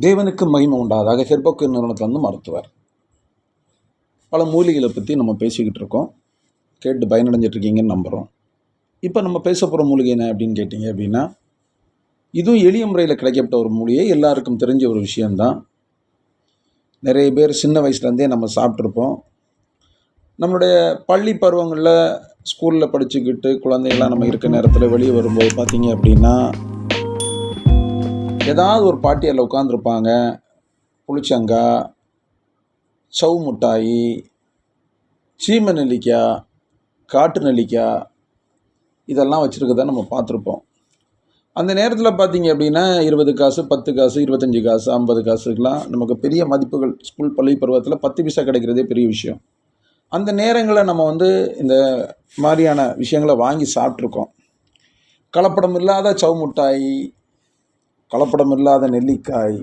தேவனுக்கு மகிமை உண்டாதாக ஹெர்போக்கு நிறுவனத்தில் வந்து மருத்துவர். பல மூலிகளை பற்றி நம்ம பேசிக்கிட்டு இருக்கோம். கேட்டு பயனடைஞ்சிட்டு இருக்கீங்கன்னு நம்புகிறோம் இப்போ நம்ம பேச போகிற மூலிகை என்ன அப்படின்னு கேட்டிங்க அப்படின்னா இதுவும் எளிய முறையில் கிடைக்கப்பட்ட ஒரு மூலிகை. எல்லாருக்கும் தெரிஞ்ச ஒரு விஷயந்தான் நிறைய பேர் சின்ன வயசுலேருந்தே நம்ம சாப்பிட்ருப்போம். நம்மளுடைய பள்ளி பருவங்களில் ஸ்கூலில் படிச்சுக்கிட்டு குழந்தைகளாம் நம்ம இருக்க நேரத்தில் வெளியே வரும்போது பார்த்தீங்க அப்படின்னா ஏதாவது ஒரு பாட்டி அதில் உட்காந்துருப்பாங்க புளிச்சங்காய் சவு மிட்டாயி சீம நெல்லிக்காய் காட்டு நெல்லிக்காய் இதெல்லாம் வச்சுருக்கத நம்ம பார்த்துருப்போம். அந்த நேரத்தில் பார்த்தீங்க அப்படின்னா இருபது காசு பத்து காசு இருபத்தஞ்சி காசு ஐம்பது காசுக்கெலாம் நமக்கு பெரிய மதிப்புகள் ஸ்கூல் பள்ளி பருவத்தில் பத்து பைசா கிடைக்கிறதே பெரிய விஷயம். அந்த நேரங்களில் நம்ம வந்து இந்த மாதிரியான விஷயங்களை வாங்கி சாப்பிட்ருக்கோம் கலப்படம் இல்லாத சவு மிட்டாய் கலப்படம் இல்லாத நெல்லிக்காய்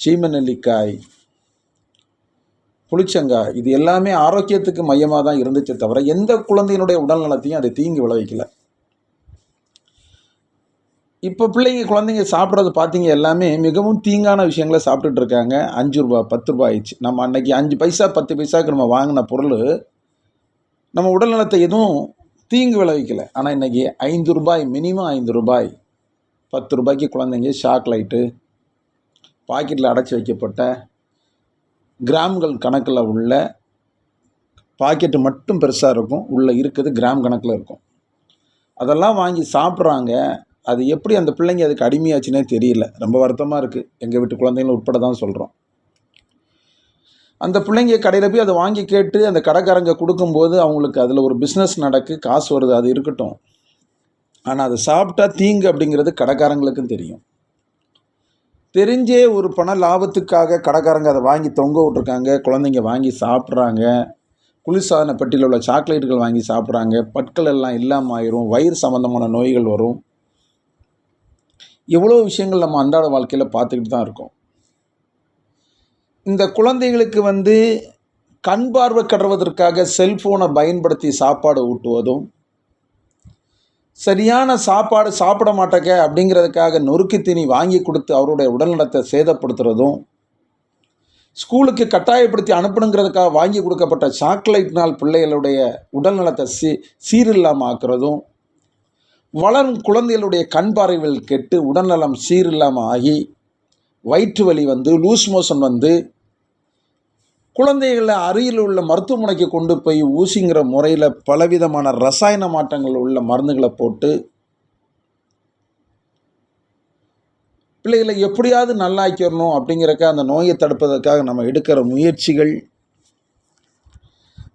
சீம நெல்லிக்காய் புளிச்சங்காய் இது எல்லாமே ஆரோக்கியத்துக்கு மையமாக தான் இருந்துச்சே தவிர எந்த குழந்தையினுடைய உடல் நலத்தையும் அது தீங்கு விளைவிக்கல. இப்போ பிள்ளைங்க குழந்தைங்க சாப்பிட்றது பார்த்தீங்க எல்லாமே மிகவும் தீங்கான விஷயங்களை சாப்பிட்டுட்டு இருக்காங்க. அஞ்சு ரூபா பத்து ரூபா ஆயிடுச்சு. நம்ம அன்னைக்கு அஞ்சு பைசா பத்து பைசாவுக்கு நம்ம வாங்கின பொருள் நம்ம உடல் நலத்தை எதுவும் தீங்கு விளைவிக்கலை. ஆனால் இன்றைக்கி ஐந்து ரூபாய் மினிமம் ஐந்து ரூபாய். பத்து ரூபாய்க்கு குழந்தைங்க சாக்லேட்டு பாக்கெட்டில் அடைச்சி வைக்கப்பட்ட கிராம்கள் கணக்கில் உள்ள பாக்கெட்டு மட்டும் பெருசாக இருக்கும். உள்ளே இருக்குது கிராம் கணக்கில் இருக்கும். அதெல்லாம் வாங்கி சாப்பிட்றாங்க. அது எப்படி அந்த பிள்ளைங்க அதுக்கு அடிமையாச்சுன்னே தெரியல. ரொம்ப வருத்தமாக இருக்குது எங்கள் வீட்டு குழந்தைங்களும் உட்பட தான் சொல்கிறோம் அந்த பிள்ளைங்க கடையில் போய் அதை வாங்கி கேட்டு அந்த கடைக்காரங்க கொடுக்கும்போது அவங்களுக்கு அதில் ஒரு பிஸ்னஸ் நடக்கு காசு வருது. அது இருக்கட்டும். ஆனால் அதை சாப்பிட்டா தீங்கு அப்படிங்கிறது கடைக்காரங்களுக்கும் தெரியும். தெரிஞ்சே ஒரு பண லாபத்துக்காக கடைக்காரங்க அதை வாங்கி தொங்க விட்ருக்காங்க குழந்தைங்க வாங்கி சாப்பிட்றாங்க குளிர்சாதன பெட்டியில் உள்ள சாக்லேட்டுகள் வாங்கி சாப்பிட்றாங்க பற்கள் எல்லாம் இல்லாமல் ஆயிரும் வயிறு சம்மந்தமான நோய்கள் வரும். எவ்வளோ விஷயங்கள் நம்ம அன்றாட வாழ்க்கையில் பார்த்துக்கிட்டு தான் இருக்கோம். இந்த குழந்தைகளுக்கு வந்து கண் பார்வை கடுவதற்காக செல்ஃபோனை பயன்படுத்தி சாப்பாடு ஊட்டுவதும் சரியான சாப்பாடு சாப்பிட மாட்டேங்க அப்படிங்கிறதுக்காக நொறுக்கு தீனி வாங்கி கொடுத்து அவருடைய உடல்நலத்தை சேதப்படுத்துறதும் ஸ்கூலுக்கு கட்டாயப்படுத்தி அனுப்பணுங்கிறதுக்காக வாங்கி கொடுக்கப்பட்ட சாக்லேட்னால் பிள்ளைகளுடைய உடல்நலத்தை சீ சீரில்லாமல் ஆக்குறதும் வளரும் குழந்தைகளுடைய கண் பார்வைகள் கெட்டு உடல்நலம் சீரில்லாமல் ஆகி வயிற்று வலி வந்து லூஸ் மோஷன் வந்து குழந்தைகளை அருகில் உள்ள மருத்துவமனைக்கு கொண்டு போய் ஊசிங்கிற முறையில் பலவிதமான ரசாயன மாற்றங்கள் உள்ள மருந்துகளை போட்டு பிள்ளைகளை எப்படியாவது நல்லாக்கிடணும் அப்படிங்கிறக்க அந்த நோயை தடுப்பதற்காக நம்ம எடுக்கிற முயற்சிகள்.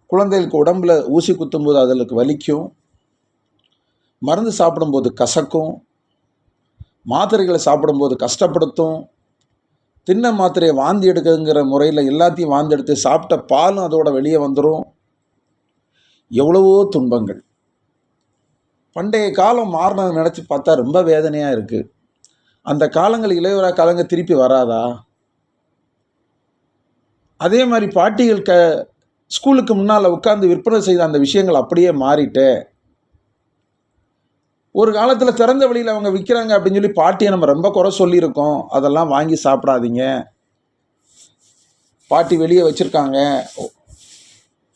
குழந்தைகளுக்கு உடம்பில் ஊசி குத்தும்போது அதற்கு வலிக்கும். மருந்து சாப்பிடும்போது கசக்கும். மாத்திரைகளை சாப்பிடும்போது கஷ்டப்படுத்தும். தின்ன மாத்திரையை வாந்தி எடுக்குதுங்கிற முறையில் எல்லாத்தையும் வாந்தி எடுத்து சாப்பிட்ட பாலும் அதோட வெளியே வந்துடும் எவ்வளவோ துன்பங்கள். பண்டைய காலம் மாறினதை நினச்சி பார்த்தா ரொம்ப வேதனையாக இருக்குது அந்த காலங்கள் இளையவரா காலங்க திருப்பி வராதா? அதே மாதிரி பாட்டிகள் க ஸ்கூலுக்கு முன்னால் உட்காந்து விற்பனை செய்த அந்த விஷயங்கள் அப்படியே மாறிட்டேன் ஒரு காலத்தில் திறந்த வழியில் அவங்க விற்கிறாங்க அப்படின்னு சொல்லி பாட்டியை நம்ம ரொம்ப குறை சொல்லியிருக்கோம். அதெல்லாம் வாங்கி சாப்பிடாதீங்க. பாட்டி வெளியே வச்சுருக்காங்க.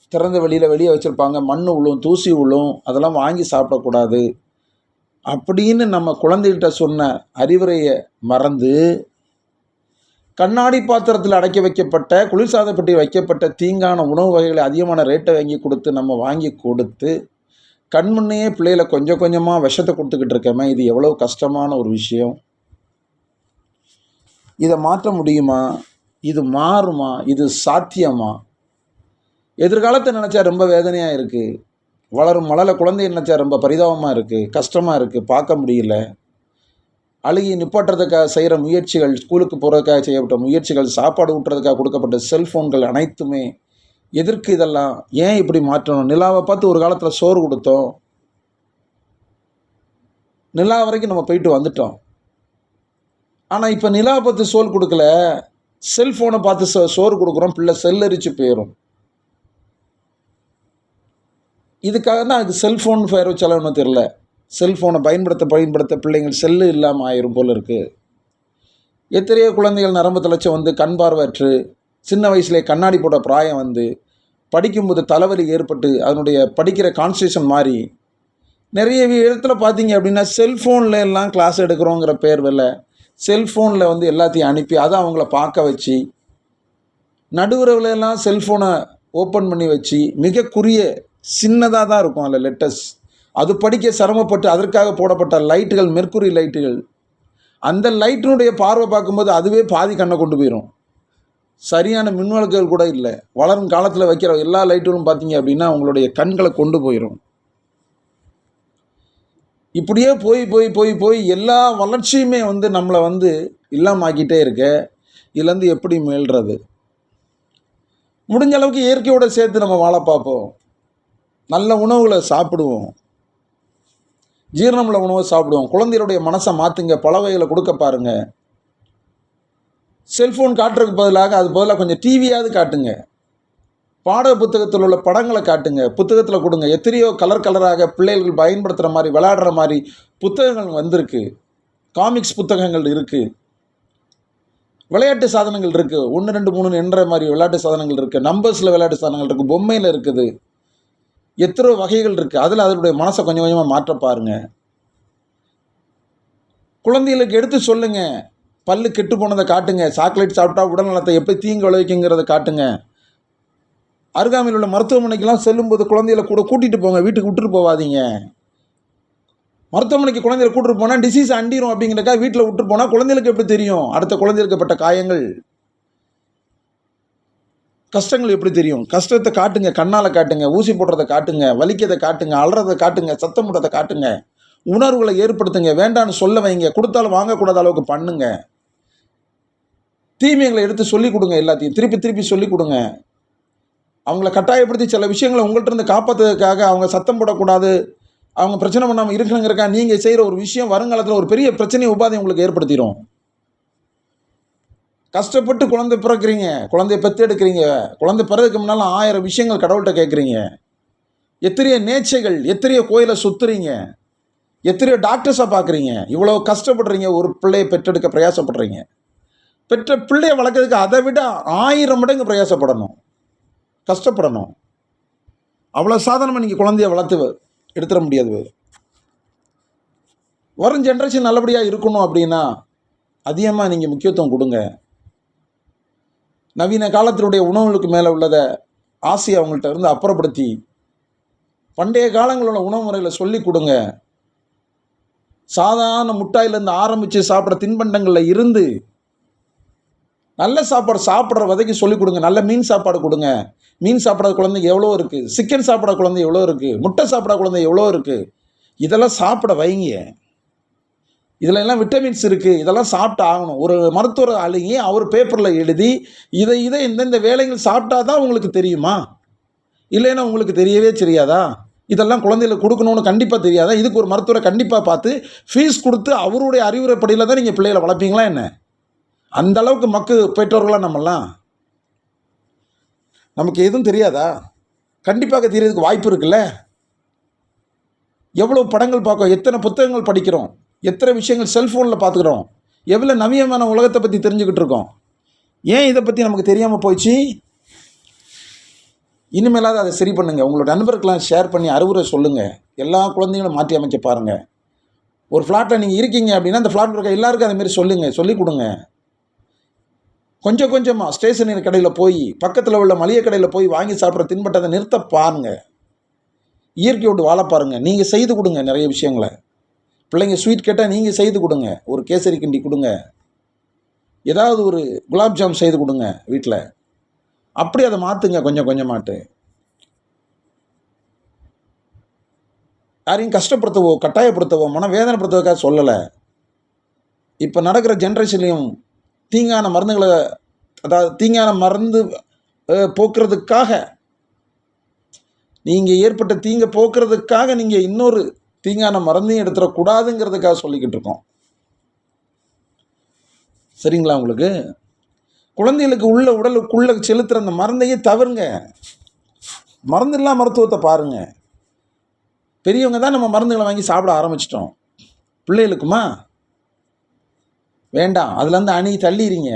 திறந்த வெளியில் வெளியே வச்சுருப்பாங்க. மண் விழும் தூசி விழும் அதெல்லாம் வாங்கி சாப்பிடக்கூடாது. அப்படின்னு நம்ம குழந்தைகிட்ட சொன்ன அறிவுரையை மறந்து கண்ணாடி பாத்திரத்தில் அடைக்க வைக்கப்பட்ட குளிர்சாதப்பட்டி வைக்கப்பட்ட தீங்கான உணவு வகைகளை அதிகமான ரேட்டை வாங்கி கொடுத்து நம்ம வாங்கி கொடுத்து கண்முன்னையே பிள்ளைகளை கொஞ்சம் கொஞ்சமாக விஷத்தை கொடுத்துக்கிட்டு இருக்கமே இது எவ்வளோ கஷ்டமான ஒரு விஷயம். இதை மாற்ற முடியுமா? இது மாறுமா? இது சாத்தியமா? எதிர்காலத்தை நினச்சா ரொம்ப வேதனையாக இருக்குது வளரும் மலர குழந்தைய நினச்சா ரொம்ப பரிதாபமாக இருக்குது கஷ்டமாக இருக்குது பார்க்க முடியல. அழுகி நிப்பாட்டுறதுக்காக செய்கிற முயற்சிகள் ஸ்கூலுக்கு போகிறதுக்காக செய்யப்பட்ட முயற்சிகள் சாப்பாடு ஊட்டுறதுக்காக கொடுக்கப்பட்ட செல்ஃபோன்கள் அனைத்துமே எதற்கு இதெல்லாம்? ஏன் இப்படி மாற்றணும்? நிலாவை பார்த்து ஒரு காலத்தில் சோறு கொடுத்தோம். நிலா வரைக்கும் நம்ம போயிட்டு வந்துட்டோம். ஆனால் இப்போ நிலாவை பார்த்து சோறு கொடுக்கல. செல்ஃபோனை பார்த்து சோ சோறு கொடுக்குறோம். பிள்ளை செல்லரிச்சு போயிடும் இதுக்காக தான் அதுக்கு செல்ஃபோன் பேர் வச்சாலும் தெரில செல்ஃபோனை பயன்படுத்த பயன்படுத்த பிள்ளைங்கள் செல்லு இல்லாமல் ஆயிரும் போல் இருக்குது எத்தனையோ குழந்தைகள் நரம்பு தளர்ச்சி வந்து கண் பார்வையற்று. சின்ன வயசுலே கண்ணாடி போட்ட பிராயம் வந்து படிக்கும்போது தலைவலி ஏற்பட்டு அதனுடைய படிக்கிற கான்சன்ட்ரேஷன் மாறி நிறைய இடத்துல பார்த்தீங்க அப்படின்னா செல்ஃபோனில் எல்லாம் கிளாஸ் எடுக்கிறோங்கிற பேர்வில் செல்ஃபோனில் வந்து எல்லாத்தையும் அனுப்பி அதை அவங்கள பார்க்க வச்சு நடுவுறவுல எல்லாம் செல்ஃபோனை ஓப்பன் பண்ணி வச்சு மிக குறிய சின்னதாக தான் இருக்கும் அதில் லெட்டர்ஸ் அது படிக்க சிரமப்பட்டு அதற்காக போடப்பட்ட லைட்டுகள் மெர்க்குரி லைட்டுகள் அந்த லைட்டினுடைய பார்வை பார்க்கும்போது அதுவே பாதி கண்ணை கொண்டு போயிடும் சரியான மின்விளக்குகள் கூட இல்லை. வளரும் காலத்தில் வைக்கிற எல்லா லைட்டுகளும் பார்த்தீங்க அப்படின்னா உங்களுடைய கண்களை கொண்டு போயிடும் இப்படியே போய் போய் போய் போய் எல்லா வளர்ச்சியுமே வந்து நம்மளை வந்து இல்லாமாக்கிட்டே இருக்க இதுலேருந்து எப்படி மீள்றது? முடிஞ்ச அளவுக்கு இயற்கையோடு சேர்த்து நம்ம வாழ பார்ப்போம். நல்ல உணவுகளை சாப்பிடுவோம். ஜீரணமுள்ள உணவை சாப்பிடுவோம். குழந்தைகளுடைய மனசை மாற்றுங்க பல வகைகளை கொடுக்க பாருங்கள் செல்ஃபோன் காட்டுறதுக்கு பதிலாக அது பதிலாக கொஞ்சம் டிவியாவது காட்டுங்க. பாட புத்தகத்தில் உள்ள படங்களை காட்டுங்க. புத்தகத்தில் கொடுங்க. எத்தனையோ கலர் கலராக பிள்ளைகள் பயன்படுத்துகிற மாதிரி விளையாடுற மாதிரி புத்தகங்கள் வந்திருக்கு. காமிக்ஸ் புத்தகங்கள் இருக்குது விளையாட்டு சாதனங்கள் இருக்குது ஒன்று ரெண்டு மூணு என்ற மாதிரி விளையாட்டு சாதனங்கள் இருக்குது நம்பர்ஸில் விளையாட்டு சாதனங்கள் இருக்குது பொம்மையில் இருக்குது. எத்தனை வகைகள் இருக்குது அதில் அதனுடைய மனசை கொஞ்சம் கொஞ்சமாக மாற்ற பாருங்கள் குழந்தைகளுக்கு எடுத்து சொல்லுங்கள் பல்லு கெட்டு போனதை காட்டுங்க. சாக்லேட் சாப்பிட்டா உடல் நலத்தை எப்படி தீங்கு விளைவிக்குங்கிறத காட்டுங்க. அருகாமையில் உள்ள மருத்துவமனைக்கெல்லாம் செல்லும்போது குழந்தைகளை கூட கூட்டிகிட்டு போங்க. வீட்டுக்கு விட்டுட்டு போகாதீங்க மருத்துவமனைக்கு குழந்தைகளை கூட்டிட்டு போனால் டிசீஸ் அண்டிரும் அப்படிங்கிறக்கா வீட்டில் விட்டுட்டு போனால் குழந்தைகளுக்கு எப்படி தெரியும்? அடுத்த குழந்தைகளுக்கு பட்ட காயங்கள். கஷ்டங்கள் எப்படி தெரியும்? கஷ்டத்தை காட்டுங்க. கண்ணால் காட்டுங்க. ஊசி போடுறதை காட்டுங்க. வலிக்கிறதை காட்டுங்க. அலறதை காட்டுங்க. சத்தம் போடுறதை காட்டுங்க. உணர்வுகளை ஏற்படுத்துங்க. வேண்டான்னு சொல்ல வைங்க. கொடுத்தாலும் வாங்கக்கூடாத அளவுக்கு பண்ணுங்கள் தீமைகளை எடுத்து சொல்லிக் கொடுங்க எல்லாத்தையும். திருப்பி திருப்பி சொல்லிக் கொடுங்க. அவங்கள கட்டாயப்படுத்தி சில விஷயங்களை உங்கள்கிட்ட இருந்து காப்பாற்றுறதுக்காக அவங்க சத்தம் போடக்கூடாது. அவங்க பிரச்சனை பண்ணாமல் இருக்கணுங்கிறக்கா நீங்கள் செய்கிற ஒரு விஷயம் வருங்காலத்தில் ஒரு பெரிய பிரச்சனையை உபாதை உங்களுக்கு ஏற்படுத்திடும் கஷ்டப்பட்டு குழந்தை பிறக்கிறீங்க. குழந்தைய பெற்று எடுக்கிறீங்க குழந்தை பிறகுக்கு முன்னால் ஆயிரம் விஷயங்கள் கடவுள்கிட்ட கேட்குறீங்க. எத்தனைய நேச்சைகள் எத்தனையோ கோயிலை சுற்றுறீங்க எத்தனையோ டாக்டர்ஸாக பார்க்குறீங்க. இவ்வளோ கஷ்டப்படுறீங்க. ஒரு பிள்ளையை பெற்றெடுக்க பிரயாசப்படுறீங்க. பெற்ற பிள்ளையை வளர்க்கறதுக்கு அதை விட ஆயிரம் மடங்கு பிரயாசப்படணும். கஷ்டப்படணும். அவ்வளோ சாதாரணமாக நீங்கள் குழந்தைய வளர்த்து எடுத்துட முடியாது வரும் ஜென்ரேஷன் நல்லபடியாக இருக்கணும் அப்படின்னா அதிகமாக நீங்கள் முக்கியத்துவம் கொடுங்க. நவீன காலத்தினுடைய உணவுகளுக்கு மேலே உள்ளதை ஆசையை அவங்கள்ட்ட இருந்து அப்புறப்படுத்தி பண்டைய காலங்களோட உணவு முறையில் சொல்லி கொடுங்க. சாதாரண முட்டாயிலேருந்து ஆரம்பித்து சாப்பிட்ற தின்பண்டங்களில் இருந்து நல்ல சாப்பாடு சாப்பிட்ற வதைக்கு சொல்லிக் கொடுங்க. நல்ல மீன் சாப்பாடு கொடுங்க. மீன் சாப்பிடாத குழந்தைங்க எவ்வளோ இருக்குது சிக்கன் சாப்பிட குழந்தை எவ்வளோ இருக்குது முட்டை சாப்பிட குழந்தை எவ்வளோ இருக்குது இதெல்லாம் சாப்பிட வைங்க. இதில் எல்லாம் விட்டமின்ஸ் இருக்குது இதெல்லாம் சாப்பிட்டு ஆகணும். ஒரு மருத்துவர் அழுகி அவர் பேப்பரில் எழுதி இதை இதை இந்தந்த வேலைகள் சாப்பிட்டா தான் உங்களுக்கு தெரியுமா? இல்லைன்னா உங்களுக்கு தெரியவே தெரியாதா? இதெல்லாம் குழந்தைகளுக்கு கொடுக்கணும்னு கண்டிப்பாக தெரியாதா? இதுக்கு ஒரு மருத்துவரை கண்டிப்பாக பார்த்து ஃபீஸ் கொடுத்து அவருடைய அறிவுரைப்படியில் தான் நீங்கள் பிள்ளைகளை வளர்ப்பீங்களா என்ன? அந்த அளவுக்கு மக்கு பெற்றோர்களாக நம்மலாம் நமக்கு எதுவும் தெரியாதா? கண்டிப்பாக தெரியறதுக்கு வாய்ப்பு இருக்குல்ல? எவ்வளோ படங்கள் பார்க்கோம் எத்தனை புத்தகங்கள் படிக்கிறோம்? எத்தனை விஷயங்கள் செல்ஃபோனில் பார்த்துக்கிறோம்? எவ்வளோ நவீனமான உலகத்தை பற்றி தெரிஞ்சுக்கிட்டு இருக்கோம்? ஏன் இதை பற்றி நமக்கு தெரியாமல் போயிடுச்சு? இனிமேலாவது அதை சரி பண்ணுங்கள் உங்களோட நண்பர்களெலாம் ஷேர் பண்ணி அறிவுரை சொல்லுங்கள் எல்லா குழந்தைங்களும் மாற்றி அமைக்க பாருங்கள் ஒரு ஃப்ளாட்டில் நீங்கள் இருக்கீங்க அப்படின்னா அந்த ஃப்ளாட்டில் இருக்க எல்லாருக்கும் அதேமாரி சொல்லுங்கள் சொல்லிக் கொடுங்க. கொஞ்சம் கொஞ்சமாக ஸ்டேஷனரி கடையில் போய் பக்கத்தில் உள்ள மளிகை கடையில் போய் வாங்கி சாப்பிட்ற தின்பட்டத்தை நிறுத்த பாருங்க. இயற்கையோடு வாழ பாருங்க. நீங்கள் செய்து கொடுங்க நிறைய விஷயங்களை. பிள்ளைங்க ஸ்வீட் கேட்டால் நீங்கள் செய்து கொடுங்க. ஒரு கேசரி கிண்டி கொடுங்க. ஏதாவது ஒரு குலாப் ஜாம் செய்து கொடுங்க வீட்டில் அப்படி அதை மாற்றுங்க கொஞ்சம் கொஞ்சமாட்டு. யாரையும் கஷ்டப்படுத்தவோ கட்டாயப்படுத்தவோ மன வேதனைப்படுத்தவோக்காக சொல்லலை. இப்போ நடக்கிற ஜென்ரேஷன்லையும் தீங்கான மருந்துகளை அதாவது தீங்கான மருந்து போக்குறதுக்காக நீங்கள் ஏற்பட்ட தீங்கை போக்குறதுக்காக நீங்கள் இன்னொரு தீங்கான மருந்தையும் எடுத்துடக்கூடாதுங்கிறதுக்காக சொல்லிக்கிட்டு இருக்கோம். சரிங்களா உங்களுக்கு? குழந்தைகளுக்கு உள்ள உடலுக்குள்ளே செலுத்துகிற அந்த மருந்தையே தவிருங்க மருந்தில்லா மருத்துவத்தை பாருங்க. பெரியவங்க தான் நம்ம மருந்துகளை வாங்கி சாப்பிட ஆரம்பிச்சிட்டோம். பிள்ளைகளுக்குமா? வேண்டாம். அதுலேருந்து அணி தள்ளிடுங்க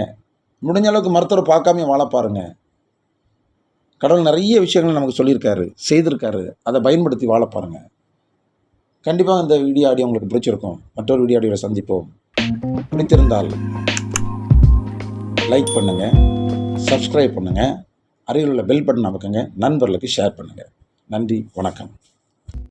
முடிஞ்ச அளவுக்கு மருத்துவரை பார்க்காம வாழ பாருங்கள் கடவுள் நிறைய விஷயங்கள் நமக்கு சொல்லியிருக்காரு செய்திருக்காரு. அதை பயன்படுத்தி வாழ பாருங்கள் கண்டிப்பாக இந்த வீடியோ ஆடியோ உங்களுக்கு பிடிச்சிருக்கும். மற்றொரு வீடியோ ஆடியோவில் சந்திப்போம். பிடித்திருந்தால் லைக் பண்ணுங்கள் சப்ஸ்கிரைப் பண்ணுங்கள் அருகில் உள்ள பெல் பட்டன் அமைக்குங்க நண்பர்களுக்கு ஷேர் பண்ணுங்கள் நன்றி வணக்கம்.